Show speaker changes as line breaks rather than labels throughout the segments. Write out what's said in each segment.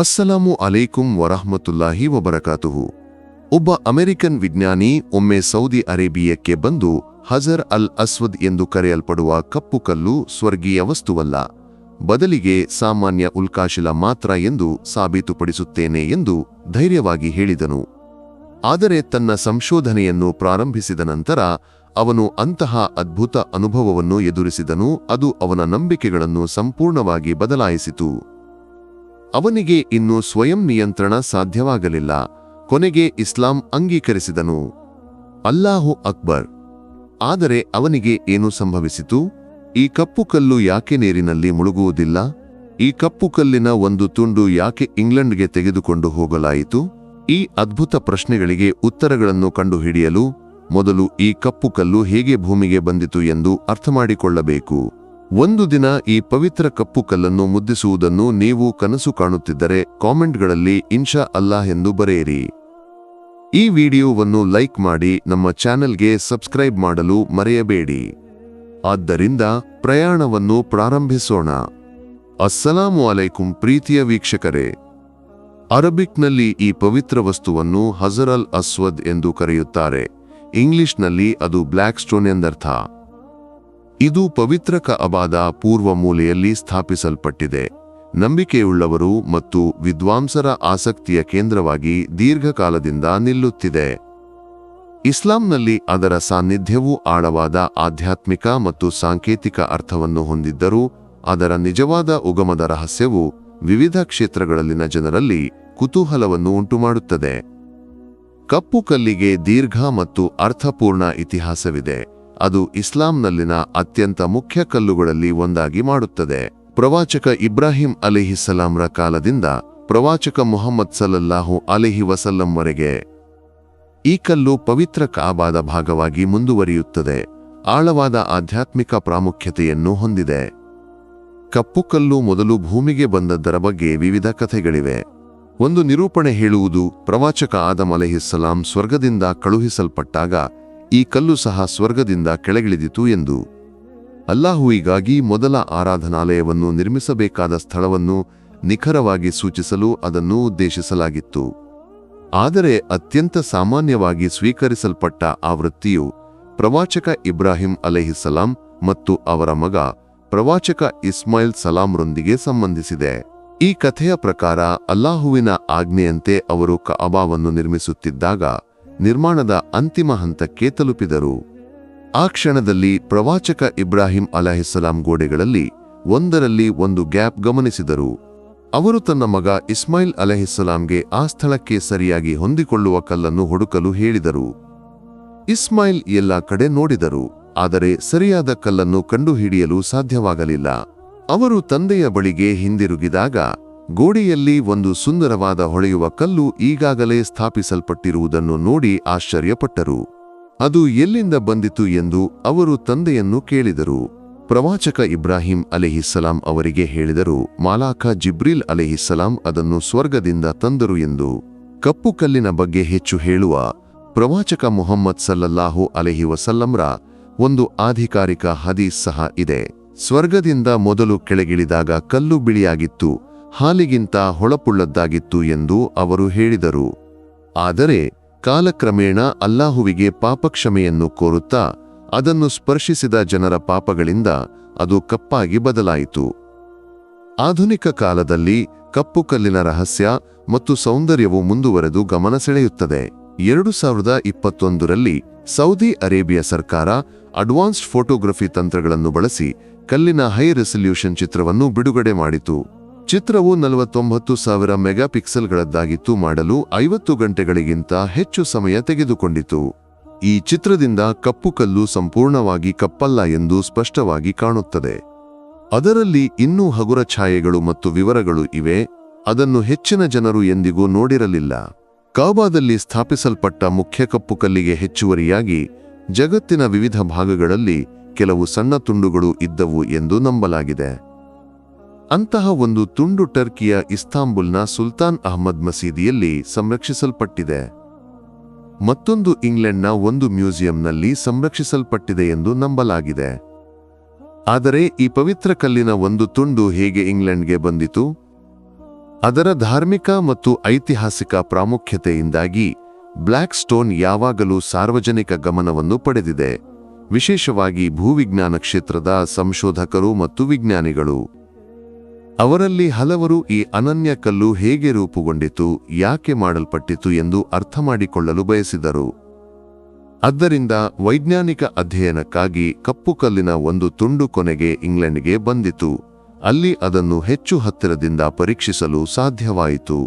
ಅಸ್ಸಲಾಮು ಅಲೈಕುಂ ವರಹಮತುಲ್ಲಾಹಿ ವಬರಕಾತುಹು. ಒಬ್ಬ ಅಮೆರಿಕನ್ ವಿಜ್ಞಾನಿ ಒಮ್ಮೆ ಸೌದಿ ಅರೇಬಿಯಕ್ಕೆ ಬಂದು ಹಜರ್ ಅಲ್ ಅಸ್ವದ್ ಎಂದು ಕರೆಯಲ್ಪಡುವ ಕಪ್ಪು ಕಲ್ಲು ಸ್ವರ್ಗೀಯ ವಸ್ತುವಲ್ಲ, ಬದಲಿಗೆ ಸಾಮಾನ್ಯ ಉಲ್ಕಾಶಿಲ ಮಾತ್ರ ಎಂದು ಸಾಬೀತುಪಡಿಸುತ್ತೇನೆ ಎಂದು ಧೈರ್ಯವಾಗಿ ಹೇಳಿದನು. ಆದರೆ ತನ್ನ ಸಂಶೋಧನೆಯನ್ನು ಪ್ರಾರಂಭಿಸಿದ ನಂತರ ಅವನು ಅಂತಹ ಅದ್ಭುತ ಅನುಭವವನ್ನು ಎದುರಿಸಿದನು, ಅದು ಅವನ ನಂಬಿಕೆಗಳನ್ನು ಸಂಪೂರ್ಣವಾಗಿ ಬದಲಾಯಿಸಿತು. ಅವನಿಗೆ ಇನ್ನು ಸ್ವಯಂ ನಿಯಂತ್ರಣ ಸಾಧ್ಯವಾಗಲಿಲ್ಲ. ಕೊನೆಗೆ ಇಸ್ಲಾಂ ಅಂಗೀಕರಿಸಿದನು. ಅಲ್ಲಾಹು ಅಕ್ಬರ್. ಆದರೆ ಅವನಿಗೆ ಏನು ಸಂಭವಿಸಿತು? ಈ ಕಪ್ಪು ಕಲ್ಲು ಯಾಕೆ ನೀರಿನಲ್ಲಿ ಮುಳುಗುವುದಿಲ್ಲ? ಈ ಕಪ್ಪು ಕಲ್ಲಿನ ಒಂದು ತುಂಡು ಯಾಕೆ ಇಂಗ್ಲೆಂಡ್ಗೆ ತೆಗೆದುಕೊಂಡು ಹೋಗಲಾಯಿತು? ಈ ಅದ್ಭುತ ಪ್ರಶ್ನೆಗಳಿಗೆ ಉತ್ತರಗಳನ್ನು ಕಂಡುಹಿಡಿಯಲು ಮೊದಲು ಈ ಕಪ್ಪು ಕಲ್ಲು ಹೇಗೆ ಭೂಮಿಗೆ ಬಂದಿತು ಎಂದು ಅರ್ಥಮಾಡಿಕೊಳ್ಳಬೇಕು. ಒಂದು ದಿನ ಈ ಪವಿತ್ರ ಕಪ್ಪು ಕಲ್ಲನ್ನು ಮುದ್ದಿಸುವುದನ್ನು ನೀವು ಕನಸು ಕಾಣುತ್ತಿದ್ದರೆ ಕಾಮೆಂಟ್ಗಳಲ್ಲಿ ಇನ್ಶಾ ಅಲ್ಲಾಹ್ ಎಂದು ಬರೆಯಿರಿ. ಈ ವಿಡಿಯೋವನ್ನು ಲೈಕ್ ಮಾಡಿ ನಮ್ಮ ಚಾನೆಲ್ಗೆ ಸಬ್ಸ್ಕ್ರೈಬ್ ಮಾಡಲು ಮರೆಯಬೇಡಿ. ಆದ್ದರಿಂದ ಪ್ರಯಾಣವನ್ನು ಪ್ರಾರಂಭಿಸೋಣ. ಅಸ್ಸಲಾಮು ಅಲೈಕುಂ ಪ್ರೀತಿಯ ವೀಕ್ಷಕರೇ. ಅರಬಿಕ್ನಲ್ಲಿ ಈ ಪವಿತ್ರ ವಸ್ತುವನ್ನು ಹಜರ್ ಅಲ್ ಅಸ್ವದ್ ಎಂದು ಕರೆಯುತ್ತಾರೆ. ಇಂಗ್ಲಿಷ್ನಲ್ಲಿ ಅದು ಬ್ಲ್ಯಾಕ್ ಸ್ಟೋನ್ ಎಂದರ್ಥ. ಇದು ಪವಿತ್ರ ಕಅಬಾದ ಪೂರ್ವ ಮೂಲೆಯಲ್ಲಿ ಸ್ಥಾಪಿಸಲ್ಪಟ್ಟಿದೆ. ನಂಬಿಕೆಯುಳ್ಳವರು ಮತ್ತು ವಿದ್ವಾಂಸರ ಆಸಕ್ತಿಯ ಕೇಂದ್ರವಾಗಿ ದೀರ್ಘಕಾಲದಿಂದ ನಿಲ್ಲುತ್ತಿದೆ. ಇಸ್ಲಾಂನಲ್ಲಿ ಅದರ ಸಾನ್ನಿಧ್ಯವು ಆಳವಾದ ಆಧ್ಯಾತ್ಮಿಕ ಮತ್ತು ಸಾಂಕೇತಿಕ ಅರ್ಥವನ್ನು ಹೊಂದಿದ್ದರೂ, ಅದರ ನಿಜವಾದ ಉಗಮದ ರಹಸ್ಯವು ವಿವಿಧ ಕ್ಷೇತ್ರಗಳಲ್ಲಿನ ಜನರಲ್ಲಿ ಕುತೂಹಲವನ್ನು ಉಂಟುಮಾಡುತ್ತದೆ. ಕಪ್ಪು ಕಲ್ಲಿಗೆ ದೀರ್ಘ ಮತ್ತು ಅರ್ಥಪೂರ್ಣ ಇತಿಹಾಸವಿದೆ. ಅದು ಇಸ್ಲಾಂನಲ್ಲಿನ ಅತ್ಯಂತ ಮುಖ್ಯ ಕಲ್ಲುಗಳಲ್ಲಿ ಒಂದಾಗಿ ಮಾಡುತ್ತದೆ. ಪ್ರವಾಚಕ ಇಬ್ರಾಹಿಂ ಅಲಿಹಿಸ್ಸಲಾಂರ ಕಾಲದಿಂದ ಪ್ರವಾಚಕ ಮೊಹಮ್ಮದ್ ಸಲಲ್ಲಾಹು ಅಲಿಹಿ ವಸಲ್ಲಂವರೆಗೆ ಈ ಕಲ್ಲು ಪವಿತ್ರ ಕಾಬಾದ ಭಾಗವಾಗಿ ಮುಂದುವರಿಯುತ್ತದೆ. ಆಳವಾದ ಆಧ್ಯಾತ್ಮಿಕ ಪ್ರಾಮುಖ್ಯತೆಯನ್ನು ಹೊಂದಿದೆ. ಕಪ್ಪು ಕಲ್ಲು ಮೊದಲು ಭೂಮಿಗೆ ಬಂದದ್ದರ ಬಗ್ಗೆ ವಿವಿಧ ಕಥೆಗಳಿವೆ. ಒಂದು ನಿರೂಪಣೆ ಹೇಳುವುದು ಪ್ರವಾಚಕ ಆದಮ್ ಅಲೆಹಿಸ್ಸಲಾಂ ಸ್ವರ್ಗದಿಂದ ಕಳುಹಿಸಲ್ಪಟ್ಟಾಗ ಈ ಕಲ್ಲು ಸಹ ಸ್ವರ್ಗದಿಂದ ಕೆಳಗಿಳಿದಿತು ಎಂದು ಅಲ್ಲಾಹುವಿಗಾಗಿ ಮೊದಲ ಆರಾಧನಾಲಯವನ್ನು ನಿರ್ಮಿಸಬೇಕಾದ ಸ್ಥಳವನ್ನು ನಿಖರವಾಗಿ ಸೂಚಿಸಲು ಅದನ್ನು ಉದ್ದೇಶಿಸಲಾಗಿತ್ತು. ಆದರೆ ಅತ್ಯಂತ ಸಾಮಾನ್ಯವಾಗಿ ಸ್ವೀಕರಿಸಲ್ಪಟ್ಟ ಆ ವೃತ್ತಿಯು ಪ್ರವಾಚಕ ಇಬ್ರಾಹಿಂ ಅಲೆಹಿಸಲಾಂ ಮತ್ತು ಅವರ ಮಗ ಪ್ರವಾಚಕ ಇಸ್ಮಾಯಿಲ್ ಸಲಾಂರೊಂದಿಗೆ ಸಂಬಂಧಿಸಿದೆ. ಈ ಕಥೆಯ ಪ್ರಕಾರ ಅಲ್ಲಾಹುವಿನ ಆಜ್ಞೆಯಂತೆ ಅವರು ಕಅಬಾವನ್ನು ನಿರ್ಮಿಸುತ್ತಿದ್ದಾಗ ನಿರ್ಮಾಣದ ಅಂತಿಮ ಹಂತಕ್ಕೆ ತಲುಪಿದರು. ಆ ಕ್ಷಣದಲ್ಲಿ ಪ್ರವಾಚಕ ಇಬ್ರಾಹಿಂ ಅಲಹಿಸ್ಸಲಾಂ ಗೋಡೆಗಳಲ್ಲಿ ಒಂದರಲ್ಲಿ ಒಂದು ಗ್ಯಾಪ್ ಗಮನಿಸಿದರು. ಅವರು ತನ್ನ ಮಗ ಇಸ್ಮಾಯಿಲ್ ಅಲಹಿಸ್ಸಲಾಂಗೆ ಆ ಸ್ಥಳಕ್ಕೆ ಸರಿಯಾಗಿ ಹೊಂದಿಕೊಳ್ಳುವ ಕಲ್ಲನ್ನು ಹುಡುಕಲು ಹೇಳಿದರು. ಇಸ್ಮಾಯಿಲ್ ಎಲ್ಲ ಕಡೆ ನೋಡಿದರು, ಆದರೆ ಸರಿಯಾದ ಕಲ್ಲನ್ನು ಕಂಡುಹಿಡಿಯಲು ಸಾಧ್ಯವಾಗಲಿಲ್ಲ. ಅವರು ತಂದೆಯ ಬಳಿಗೆ ಹಿಂದಿರುಗಿದಾಗ ಗೋಡೆಯಲ್ಲಿ ಒಂದು ಸುಂದರವಾದ ಹೊಳೆಯುವ ಕಲ್ಲು ಈಗಾಗಲೇ ಸ್ಥಾಪಿಸಲ್ಪಟ್ಟಿರುವುದನ್ನು ನೋಡಿ ಆಶ್ಚರ್ಯಪಟ್ಟರು. ಅದು ಎಲ್ಲಿಂದ ಬಂದಿತು ಎಂದು ಅವರು ತಂದೆಯನ್ನು ಕೇಳಿದರು. ಪ್ರವಾಚಕ ಇಬ್ರಾಹಿಂ ಅಲೆಹಿಸ್ಸಲಾಂ ಅವರಿಗೆ ಹೇಳಿದರು ಮಾಲಾಖ ಜಿಬ್ರಿಲ್ ಅಲೆಹಿಸ್ಸಲಾಂ ಅದನ್ನು ಸ್ವರ್ಗದಿಂದ ತಂದರು ಎಂದು. ಕಪ್ಪು ಕಲ್ಲಿನ ಬಗ್ಗೆ ಹೆಚ್ಚು ಹೇಳುವ, ಪ್ರವಾಚಕ ಮುಹಮ್ಮದ್ ಸಲ್ಲಲ್ಲಾಹು ಅಲೆಹಿ ವಸಲ್ಲಂರ ಒಂದು ಆಧಿಕಾರಿಕ ಹದೀಸ್ ಸಹ ಇದೆ. ಸ್ವರ್ಗದಿಂದ ಮೊದಲು ಕೆಳಗಿಳಿದಾಗ ಕಲ್ಲು ಬಿಳಿಯಾಗಿತ್ತು ಹಾಲಿಗಿಂತ ಹೊಳಪುಳ್ಳದ್ದಾಗಿತ್ತು ಎಂದು ಅವರು ಹೇಳಿದರು. ಆದರೆ ಕಾಲಕ್ರಮೇಣ ಅಲ್ಲಾಹುವಿಗೆ ಪಾಪಕ್ಷಮೆಯನ್ನು ಕೋರುತ್ತಾ ಅದನ್ನು ಸ್ಪರ್ಶಿಸಿದ ಜನರ ಪಾಪಗಳಿಂದ ಅದು ಕಪ್ಪಾಗಿ ಬದಲಾಯಿತು. ಆಧುನಿಕ ಕಾಲದಲ್ಲಿ ಕಪ್ಪು ಕಲ್ಲಿನ ರಹಸ್ಯ ಮತ್ತು ಸೌಂದರ್ಯವು ಮುಂದುವರೆದು ಗಮನ ಸೆಳೆಯುತ್ತದೆ. ಎರಡು ಸಾವಿರದ ಇಪ್ಪತ್ತೊಂದರಲ್ಲಿ ಸೌದಿ ಅರೇಬಿಯಾ ಸರ್ಕಾರ ಅಡ್ವಾನ್ಸ್ಡ್ ಫೋಟೋಗ್ರಫಿ ತಂತ್ರಗಳನ್ನು ಬಳಸಿ ಕಲ್ಲಿನ ಹೈ ರೆಸಲ್ಯೂಷನ್ ಚಿತ್ರವನ್ನು ಬಿಡುಗಡೆ ಮಾಡಿತು. ಚಿತ್ರವು ನಲವತ್ತೊಂಬತ್ತು ಸಾವಿರ ಮೆಗಾಪಿಕ್ಸೆಲ್ಗಳದ್ದಾಗಿತ್ತು ಮಾಡಲು ಐವತ್ತು ಗಂಟೆಗಳಿಗಿಂತ ಹೆಚ್ಚು ಸಮಯ ತೆಗೆದುಕೊಂಡಿತು. ಈ ಚಿತ್ರದಿಂದ ಕಪ್ಪು ಕಲ್ಲು ಸಂಪೂರ್ಣವಾಗಿ ಕಪ್ಪಲ್ಲ ಎಂದು ಸ್ಪಷ್ಟವಾಗಿ ಕಾಣುತ್ತದೆ. ಅದರಲ್ಲಿ ಇನ್ನೂ ಹಗುರ ಛಾಯೆಗಳು ಮತ್ತು ವಿವರಗಳು ಇವೆ. ಅದನ್ನು ಹೆಚ್ಚಿನ ಜನರು ಎಂದಿಗೂ ನೋಡಿರಲಿಲ್ಲ. ಕಾಬಾದಲ್ಲಿ ಸ್ಥಾಪಿಸಲ್ಪಟ್ಟ ಮುಖ್ಯ ಕಪ್ಪು ಕಲ್ಲಿಗೆ ಹೆಚ್ಚುವರಿಯಾಗಿ ಜಗತ್ತಿನ ವಿವಿಧ ಭಾಗಗಳಲ್ಲಿ ಕೆಲವು ಸಣ್ಣ ತುಂಡುಗಳು ಇದ್ದವು ಎಂದು ನಂಬಲಾಗಿದೆ. ಅಂತಹ ಒಂದು ತುಂಡು ಟರ್ಕಿಯ ಇಸ್ತಾಂಬುಲ್ನ ಸುಲ್ತಾನ್ ಅಹ್ಮದ್ ಮಸೀದಿಯಲ್ಲಿ ಸಂರಕ್ಷಿಸಲ್ಪಟ್ಟಿದೆ. ಮತ್ತೊಂದು ಇಂಗ್ಲೆಂಡ್ನ ಒಂದು ಮ್ಯೂಸಿಯಂನಲ್ಲಿ ಸಂರಕ್ಷಿಸಲ್ಪಟ್ಟಿದೆ ಎಂದು ನಂಬಲಾಗಿದೆ. ಆದರೆ ಈ ಪವಿತ್ರ ಕಲ್ಲಿನ ಒಂದು ತುಂಡು ಹೇಗೆ ಇಂಗ್ಲೆಂಡ್ಗೆ ಬಂದಿತು? ಅದರ ಧಾರ್ಮಿಕ ಮತ್ತು ಐತಿಹಾಸಿಕ ಪ್ರಾಮುಖ್ಯತೆಯಿಂದಾಗಿ ಬ್ಲ್ಯಾಕ್ ಸ್ಟೋನ್ ಯಾವಾಗಲೂ ಸಾರ್ವಜನಿಕ ಗಮನವನ್ನು ಪಡೆದಿದೆ. ವಿಶೇಷವಾಗಿ ಭೂವಿಜ್ಞಾನ ಕ್ಷೇತ್ರದ ಸಂಶೋಧಕರು ಮತ್ತು ವಿಜ್ಞಾನಿಗಳು. ಅವರಲ್ಲಿ ಹಲವರು ಈ ಅನನ್ಯ ಕಲ್ಲು ಹೇಗೆ ರೂಪುಗೊಂಡಿತು, ಯಾಕೆ ಮಾಡಲ್ಪಟ್ಟಿತು ಎಂದು ಅರ್ಥ ಮಾಡಿಕೊಳ್ಳಲು ಬಯಸಿದರು. ಆದ್ದರಿಂದ ವೈಜ್ಞಾನಿಕ ಅಧ್ಯಯನಕ್ಕಾಗಿ ಕಪ್ಪು ಕಲ್ಲಿನ ಒಂದು ತುಂಡು ಕೊನೆಗೆ ಇಂಗ್ಲೆಂಡ್ಗೆ ಬಂದಿತು. ಅಲ್ಲಿ ಅದನ್ನು ಹೆಚ್ಚು ಹತ್ತಿರದಿಂದ ಪರೀಕ್ಷಿಸಲು ಸಾಧ್ಯವಾಯಿತು.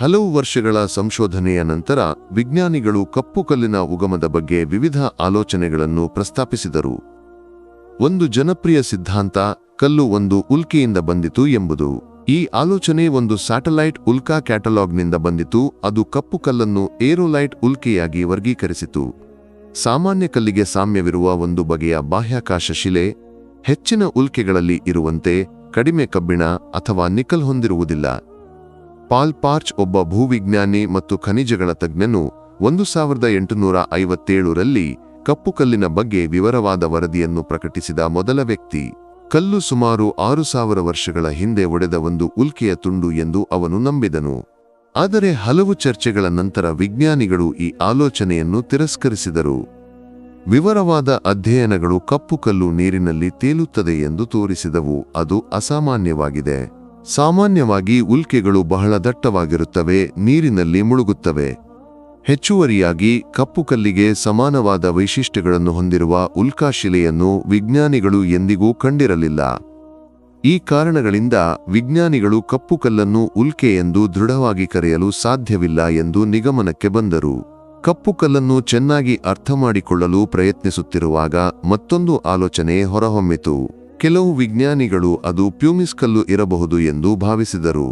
ಹಲವು ವರ್ಷಗಳ ಸಂಶೋಧನೆಯ ನಂತರ ವಿಜ್ಞಾನಿಗಳು ಕಪ್ಪು ಕಲ್ಲಿನ ಉಗಮದ ಬಗ್ಗೆ ವಿವಿಧ ಆಲೋಚನೆಗಳನ್ನು ಪ್ರಸ್ತಾಪಿಸಿದರು. ಒಂದು ಜನಪ್ರಿಯ ಸಿದ್ಧಾಂತ ಕಲ್ಲು ಒಂದು ಉಲ್ಕೆಯಿಂದ ಬಂದಿತು ಎಂಬುದು. ಈ ಆಲೋಚನೆ ಒಂದು ಸ್ಯಾಟಲೈಟ್ ಉಲ್ಕಾ ಕ್ಯಾಟಲಾಗ್ನಿಂದ ಬಂದಿತು, ಅದು ಕಪ್ಪು ಕಲ್ಲನ್ನು ಏರೋಲೈಟ್ ಉಲ್ಕೆಯಾಗಿ ವರ್ಗೀಕರಿಸಿತು. ಸಾಮಾನ್ಯ ಕಲ್ಲಿಗೆ ಸಾಮ್ಯವಿರುವ ಒಂದು ಬಗೆಯ ಬಾಹ್ಯಾಕಾಶ ಶಿಲೆ, ಹೆಚ್ಚಿನ ಉಲ್ಕೆಗಳಲ್ಲಿ ಇರುವಂತೆ, ಕಡಿಮೆ ಕಬ್ಬಿಣ ಅಥವಾ ನಿಕಲ್ ಹೊಂದಿರುವುದಿಲ್ಲ. ಪಾಲ್ ಪಾರ್ಚ್ ಒಬ್ಬ ಭೂವಿಜ್ಞಾನಿ ಮತ್ತು ಖನಿಜಗಳ ತಜ್ಞನು ಒಂದು ಸಾವಿರದ ಎಂಟುನೂರ ಐವತ್ತೇಳರಲ್ಲಿ ಕಪ್ಪು ಕಲ್ಲಿನ ಬಗ್ಗೆ ವಿವರವಾದ ವರದಿಯನ್ನು ಪ್ರಕಟಿಸಿದ ಮೊದಲ ವ್ಯಕ್ತಿ. ಕಲ್ಲು ಸುಮಾರು ಆರು ಸಾವಿರ ವರ್ಷಗಳ ಹಿಂದೆ ಒಡೆದ ಒಂದು ಉಲ್ಕೆಯ ತುಂಡು ಎಂದು ಅವನು ನಂಬಿದನು. ಆದರೆ ಹಲವು ಚರ್ಚೆಗಳ ನಂತರ ವಿಜ್ಞಾನಿಗಳು ಈ ಆಲೋಚನೆಯನ್ನು ತಿರಸ್ಕರಿಸಿದರು. ವಿವರವಾದ ಅಧ್ಯಯನಗಳು ಕಪ್ಪು ಕಲ್ಲು ನೀರಿನಲ್ಲಿ ತೇಲುತ್ತದೆ ಎಂದು ತೋರಿಸಿದವು. ಅದು ಅಸಾಮಾನ್ಯವಾಗಿದೆ. ಸಾಮಾನ್ಯವಾಗಿ ಉಲ್ಕೆಗಳು ಬಹಳ ದಟ್ಟವಾಗಿರುತ್ತವೆ, ನೀರಿನಲ್ಲಿ ಮುಳುಗುತ್ತವೆ. ಹೆಚ್ಚುವರಿಯಾಗಿ ಕಪ್ಪು ಕಲ್ಲಿಗೆ ಸಮಾನವಾದ ವೈಶಿಷ್ಟ್ಯಗಳನ್ನು ಹೊಂದಿರುವ ಉಲ್ಕಾಶಿಲೆಯನ್ನು ವಿಜ್ಞಾನಿಗಳು ಎಂದಿಗೂ ಕಂಡಿರಲಿಲ್ಲ. ಈ ಕಾರಣಗಳಿಂದ ವಿಜ್ಞಾನಿಗಳು ಕಪ್ಪು ಕಲ್ಲನ್ನು ಉಲ್ಕೆ ಎಂದು ದೃಢವಾಗಿ ಕರೆಯಲು ಸಾಧ್ಯವಿಲ್ಲ ಎಂದು ನಿಗಮನಕ್ಕೆ ಬಂದರು. ಕಪ್ಪು ಕಲ್ಲನ್ನು ಚೆನ್ನಾಗಿ ಅರ್ಥಮಾಡಿಕೊಳ್ಳಲು ಪ್ರಯತ್ನಿಸುತ್ತಿರುವಾಗ ಮತ್ತೊಂದು ಆಲೋಚನೆ ಹೊರಹೊಮ್ಮಿತು. ಕೆಲವು ವಿಜ್ಞಾನಿಗಳು ಅದು ಪ್ಯೂಮಿಸ್ ಕಲ್ಲು ಇರಬಹುದು ಎಂದು ಭಾವಿಸಿದರು.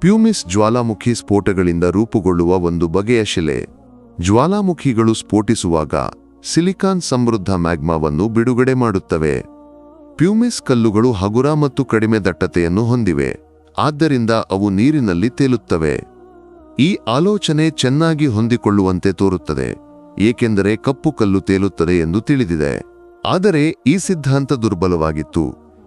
ಪ್ಯೂಮಿಸ್ ಜ್ವಾಲಾಮುಖಿ ಸ್ಫೋಟಗಳಿಂದ ರೂಪುಗೊಳ್ಳುವ ಒಂದು ಬಗೆಯ ಶಿಲೆ. ಜ್ವಾಲಾಮುಖಿಗಳು ಸ್ಫೋಟಿಸುವಾಗ ಸಿಲಿಕಾನ್ ಸಮೃದ್ಧ ಮ್ಯಾಗ್ಮಾವನ್ನು ಬಿಡುಗಡೆ ಮಾಡುತ್ತವೆ. ಪ್ಯೂಮಿಸ್ ಕಲ್ಲುಗಳು ಹಗುರ ಮತ್ತು ಕಡಿಮೆ ದಟ್ಟತೆಯನ್ನು ಹೊಂದಿವೆ. ಆದ್ದರಿಂದ ಅವು ನೀರಿನಲ್ಲಿ ತೇಲುತ್ತವೆ. ಈ ಆಲೋಚನೆ ಚೆನ್ನಾಗಿ ಹೊಂದಿಕೊಳ್ಳುವಂತೆ ತೋರುತ್ತದೆ. ಏಕೆಂದರೆ ಕಪ್ಪು ಕಲ್ಲು ತೇಲುತ್ತದೆ ಎಂದು ತಿಳಿದಿದೆ. ಆದರೆ ಈ ಸಿದ್ಧಾಂತ ದುರ್ಬಲವಾಗಿತ್ತು.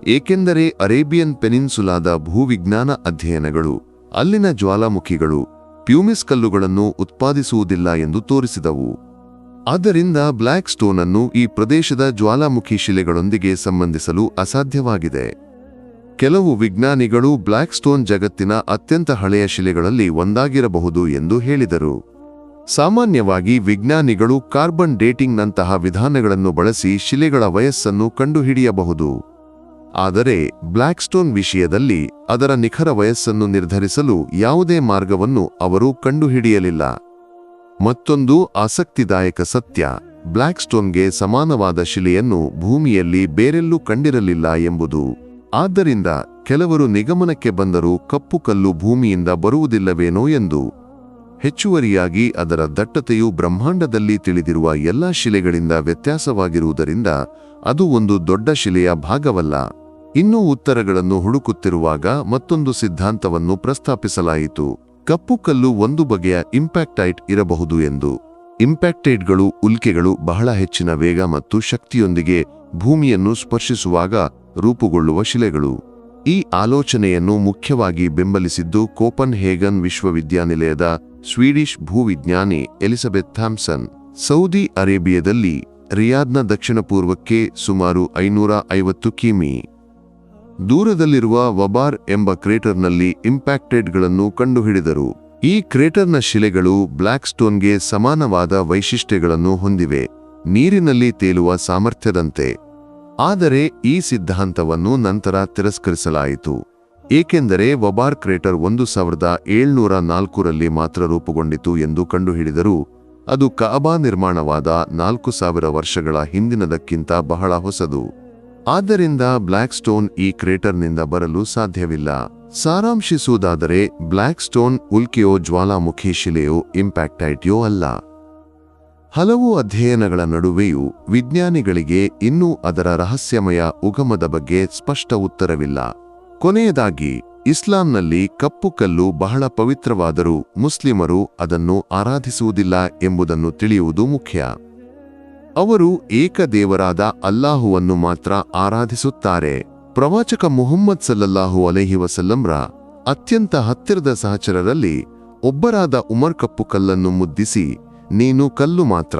ಏಕೆಂದರೆ ಅರೇಬಿಯನ್ ಪೆನಿನ್ಸುಲಾದ ಭೂವಿಜ್ಞಾನ ಅಧ್ಯಯನಗಳು, ಅಲ್ಲಿನ ಜ್ವಾಲಾಮುಖಿಗಳು ಪ್ಯೂಮಿಸ್ ಕಲ್ಲುಗಳನ್ನು ಉತ್ಪಾದಿಸುವುದಿಲ್ಲ ಎಂದು ತೋರಿಸಿದವು. ಆದ್ದರಿಂದ ಬ್ಲ್ಯಾಕ್ ಸ್ಟೋನ್ ಅನ್ನು ಈ ಪ್ರದೇಶದ ಜ್ವಾಲಾಮುಖಿ ಶಿಲೆಗಳೊಂದಿಗೆ ಸಂಬಂಧಿಸಲು ಅಸಾಧ್ಯವಾಗಿದೆ. ಕೆಲವು ವಿಜ್ಞಾನಿಗಳು ಬ್ಲ್ಯಾಕ್ ಸ್ಟೋನ್ ಜಗತ್ತಿನ ಅತ್ಯಂತ ಹಳೆಯ ಶಿಲೆಗಳಲ್ಲಿ ಒಂದಾಗಿರಬಹುದು ಎಂದು ಹೇಳಿದರು. ಸಾಮಾನ್ಯವಾಗಿ ವಿಜ್ಞಾನಿಗಳು ಕಾರ್ಬನ್ ಡೇಟಿಂಗ್ನಂತಹ ವಿಧಾನಗಳನ್ನು ಬಳಸಿ ಶಿಲೆಗಳ ವಯಸ್ಸನ್ನು ಕಂಡುಹಿಡಿಯಬಹುದು. ಆದರೆ ಬ್ಲ್ಯಾಕ್ಸ್ಟೋನ್ ವಿಷಯದಲ್ಲಿ ಅದರ ನಿಖರ ವಯಸ್ಸನ್ನು ನಿರ್ಧರಿಸಲು ಯಾವುದೇ ಮಾರ್ಗವನ್ನು ಅವರು ಕಂಡುಹಿಡಿಯಲಿಲ್ಲ. ಮತ್ತೊಂದು ಆಸಕ್ತಿದಾಯಕ ಸತ್ಯ, ಬ್ಲ್ಯಾಕ್ಸ್ಟೋನ್ಗೆ ಸಮಾನವಾದ ಶಿಲೆಯನ್ನು ಭೂಮಿಯಲ್ಲಿ ಬೇರೆಲ್ಲೂ ಕಂಡಿರಲಿಲ್ಲ ಎಂಬುದು. ಆದ್ದರಿಂದ ಕೆಲವರು ನಿಗಮನಕ್ಕೆ ಬಂದರೂ ಕಪ್ಪು ಕಲ್ಲು ಭೂಮಿಯಿಂದ ಬರುವುದಿಲ್ಲವೇನೋ ಎಂದು. ಹೆಚ್ಚುವರಿಯಾಗಿ ಅದರ ದಟ್ಟತೆಯು ಬ್ರಹ್ಮಾಂಡದಲ್ಲಿ ತಿಳಿದಿರುವ ಎಲ್ಲಾ ಶಿಲೆಗಳಿಂದ ವ್ಯತ್ಯಾಸವಾಗಿರುವುದರಿಂದ ಅದು ಒಂದು ದೊಡ್ಡ ಶಿಲೆಯ ಭಾಗವಲ್ಲ. ಇನ್ನೂ ಉತ್ತರಗಳನ್ನು ಹುಡುಕುತ್ತಿರುವಾಗ ಮತ್ತೊಂದು ಸಿದ್ಧಾಂತವನ್ನು ಪ್ರಸ್ತಾಪಿಸಲಾಯಿತು. ಕಪ್ಪು ಕಲ್ಲು ಒಂದು ಬಗೆಯ ಇಂಪ್ಯಾಕ್ಟೈಟ್ ಇರಬಹುದು ಎಂದು. ಇಂಪ್ಯಾಕ್ಟೈಟ್ಗಳು ಉಲ್ಕೆಗಳು ಬಹಳ ಹೆಚ್ಚಿನ ವೇಗ ಮತ್ತು ಶಕ್ತಿಯೊಂದಿಗೆ ಭೂಮಿಯನ್ನು ಸ್ಪರ್ಶಿಸುವಾಗ ರೂಪುಗೊಳ್ಳುವ ಶಿಲೆಗಳು. ಈ ಆಲೋಚನೆಯನ್ನು ಮುಖ್ಯವಾಗಿ ಬೆಂಬಲಿಸಿದ್ದು ಕೋಪನ್ ಹೇಗನ್ ವಿಶ್ವವಿದ್ಯಾನಿಲಯದ ಸ್ವೀಡಿಷ್ ಭೂವಿಜ್ಞಾನಿ ಎಲಿಸಬೆತ್ ಥಾಮ್ಸನ್. ಸೌದಿ ಅರೇಬಿಯಾದಲ್ಲಿ ರಿಯಾದ್ನ ದಕ್ಷಿಣ ಪೂರ್ವಕ್ಕೆ ಸುಮಾರು ಐನೂರ ಐವತ್ತು ಕಿಮಿ. ದೂರದಲ್ಲಿರುವ ವಬಾರ್ ಎಂಬ ಕ್ರೇಟರ್ನಲ್ಲಿ ಇಂಪ್ಯಾಕ್ಟೆಡ್ಗಳನ್ನು ಕಂಡುಹಿಡಿದರು. ಈ ಕ್ರೇಟರ್ನ ಶಿಲೆಗಳು ಬ್ಲ್ಯಾಕ್ ಸ್ಟೋನ್ಗೆ ಸಮಾನವಾದ ವೈಶಿಷ್ಟ್ಯಗಳನ್ನು ಹೊಂದಿವೆ. ನೀರಿನಲ್ಲಿ ತೇಲುವ ಸಾಮರ್ಥ್ಯದಂತೆ. ಆದರೆ ಈ ಸಿದ್ಧಾಂತವನ್ನು ನಂತರ ತಿರಸ್ಕರಿಸಲಾಯಿತು. ಏಕೆಂದರೆ ವಬಾರ್ ಕ್ರೇಟರ್ ಒಂದು ಸಾವಿರದ ಏಳ್ನೂರ ನಾಲ್ಕರಲ್ಲಿ ಮಾತ್ರ ರೂಪುಗೊಂಡಿತು ಎಂದು ಕಂಡುಹಿಡಿದರು, ಅದು ಕಾಬಾ ನಿರ್ಮಾಣವಾದ ನಾಲ್ಕು ಸಾವಿರ ವರ್ಷಗಳ ಹಿಂದಿನದಕ್ಕಿಂತ ಬಹಳ ಹೊಸದು. ಆದ್ದರಿಂದ ಬ್ಲ್ಯಾಕ್ ಸ್ಟೋನ್ ಈ ಕ್ರೇಟರ್ನಿಂದ ಬರಲು ಸಾಧ್ಯವಿಲ್ಲ. ಸಾರಾಂಶಿಸುವುದಾದರೆ ಬ್ಲ್ಯಾಕ್ ಸ್ಟೋನ್ ಉಲ್ಕೆಯೋ ಜ್ವಾಲಾಮುಖಿ ಶಿಲೆಯೋ ಇಂಪ್ಯಾಕ್ಟೈಟ್ಯೋ ಅಲ್ಲ. ಹಲವು ಅಧ್ಯಯನಗಳ ನಡುವೆಯೂ ವಿಜ್ಞಾನಿಗಳಿಗೆ ಇನ್ನೂ ಅದರ ರಹಸ್ಯಮಯ ಉಗಮದ ಬಗ್ಗೆ ಸ್ಪಷ್ಟ ಉತ್ತರವಿಲ್ಲ. ಕೊನೆಯದಾಗಿ, ಇಸ್ಲಾಂನಲ್ಲಿ ಕಪ್ಪು ಕಲ್ಲು ಬಹಳ ಪವಿತ್ರವಾದರೂ ಮುಸ್ಲಿಮರು ಅದನ್ನು ಆರಾಧಿಸುವುದಿಲ್ಲ ಎಂಬುದನ್ನು ತಿಳಿಯುವುದು ಮುಖ್ಯ. ಅವರು ಏಕದೇವರಾದ ಅಲ್ಲಾಹುವನ್ನು ಮಾತ್ರ ಆರಾಧಿಸುತ್ತಾರೆ. ಪ್ರವಾಚಕ ಮುಹಮ್ಮದ್ ಸಲ್ಲಲ್ಲಾಹು ಅಲೈಹಿ ವಸಲ್ಲಂರ ಅತ್ಯಂತ ಹತ್ತಿರದ ಸಹಚರರಲ್ಲಿ ಒಬ್ಬರಾದ ಉಮರ್ ಕಪ್ಪು ಕಲ್ಲನ್ನು ಮುದ್ದಿಸಿ, ನೀನು ಕಲ್ಲು ಮಾತ್ರ.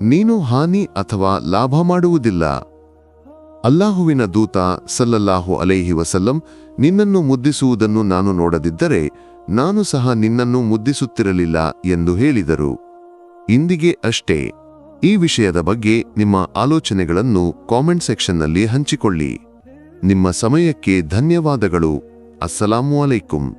ನೀನು ಹಾನಿ ಅಥವಾ ಲಾಭ ಮಾಡುವುದಿಲ್ಲ. ಅಲ್ಲಾಹುವಿನ ದೂತ ಸಲ್ಲಲ್ಲಾಹು ಅಲೈಹಿ ವಸಲ್ಲಂ ನಿನ್ನನ್ನು ಮುದ್ದಿಸುವುದನ್ನು ನಾನು ನೋಡದಿದ್ದರೆ ನಾನು ಸಹ ನಿನ್ನನ್ನು ಮುದ್ದಿಸುತ್ತಿರಲಿಲ್ಲ ಎಂದು ಹೇಳಿದರು. ಇಂದಿಗೆ ಅಷ್ಟೇ. ಈ ವಿಷಯದ ಬಗ್ಗೆ ನಿಮ್ಮ ಆಲೋಚನೆಗಳನ್ನು ಕಾಮೆಂಟ್ ಸೆಕ್ಷನ್ನಲ್ಲಿ ಹಂಚಿಕೊಳ್ಳಿ. ನಿಮ್ಮ ಸಮಯಕ್ಕೆ ಧನ್ಯವಾದಗಳು. ಅಸ್ಸಲಾಮು ಅಲೈಕುಂ.